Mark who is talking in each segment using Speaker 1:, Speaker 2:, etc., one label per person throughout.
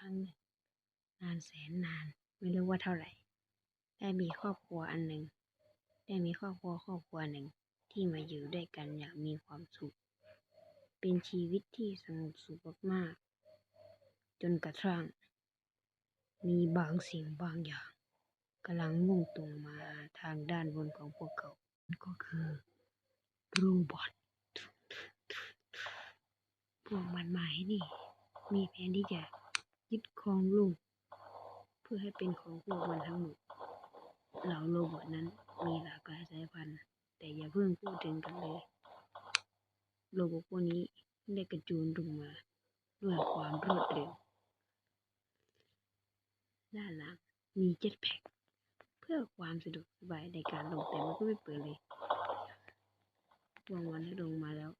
Speaker 1: รั้งหนึ่งนานแสนนาน ไม่รู้ว่าเท่าไหร่ ได้มีครอบครัวอันหนึ่ง ได้มีครอบครัวครอบครัวหนึ่งที่มาอยู่ด้วยกันอย่างมีความสุข เป็นชีวิตที่สงบสุขมากๆ จนกระทั่ง มีบางสิ่งบางอย่างกำลังมุ่งตรงมาทางด้านบนของพวกเขาก็คือโรบอทพวกมันหมายนี่ มีแผนที่จะ ยึดครองโลก เพื่อให้เป็นของพวกมันทั้งหมด เหล่าโรบอทนั้นมีหลากหลายสายพันธุ์ แต่อย่าเพิ่งพูดถึงกันเลย โรบอทพวกนี้ได้กระจูนลงมาด้วยความรวดเร็ว ด้านหลังมีเจ็ตแพ็กเพื่อความสะดวกสบายในการลงแต่มันก็ไม่เปิดเลยวางวันให้ลงมาแล้ว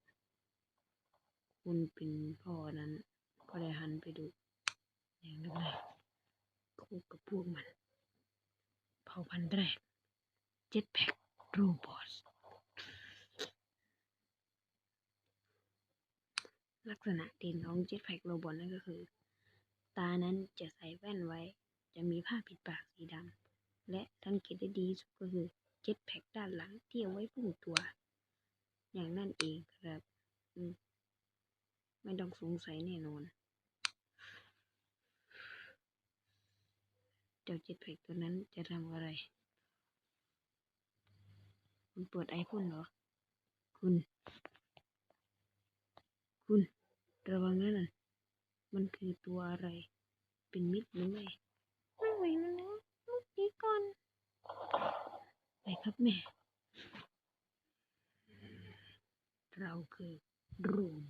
Speaker 1: คุณเป็นพ่อนั้น ก็ได้หันไปดู อย่างแรกๆคู่กับพวกมัน เผ่าพันธุ์แรก เจ็ตแพ็กโรบอทลักษณะเด่นของเจ็ตแพ็กโรบอทนั่นก็คือ ตานั้นจะใส่แว่นไว้ จะมีผ้าปิดปากสีดำและสังเกตได้ดีสุดก็คือเจ็ตแพ็กด้านหลังที่เอาไว้พุ่งตัว อย่างนั่นเองครับ ไม่ต้องสงสัยแน่นอน จ้าเจ็ตแพ็กตัวนั้นจะทำอะไร คุณเปิดไอพ่นเหรอ คุณ คุณ ระวังนะนั่นมันคือตัวอะไร เป็นมิตรหรือไม่ไม่ไหวแล้วนะลูกนี้ก่อน ไปครับแม่ เราคือโรบอท